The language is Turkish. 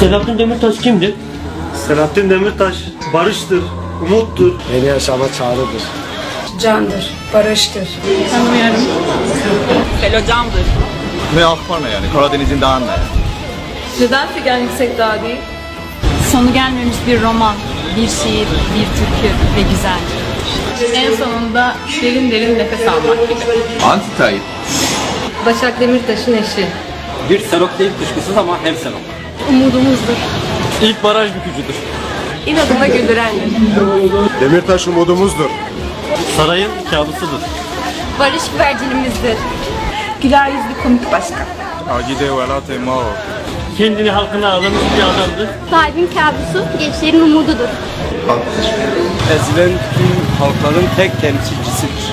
Selahattin Demirtaş kimdir? Selahattin Demirtaş barıştır, umuttur. Yeni yaşama çağrıdır. Candır, barıştır. Felocamdır. Ve Akbarna yani Karadeniz'in dağında. Neden Figen Yüksek Dağ değil? Sonu gelmemiş bir roman, bir şiir, bir türkü ve güzel. En sonunda derin derin nefes almak gibi. Anti-Tayyip. Başak Demirtaş'ın eşi. Bir Serok değil kuşkusuz ama hem Serok. Umudumuzdur. İlk baraj bükücüdür. İnadına güldürendir. Demirtaş umudumuzdur. Sarayın kabusudur. Barış güvercinimizdir. Güler yüzlü komik başkan. Acide velat mao. Kendini halkına adamış bir adamdır. Sahibin kabusu gençlerin umududur. ezilen tüm halkların tek temsilcisidir.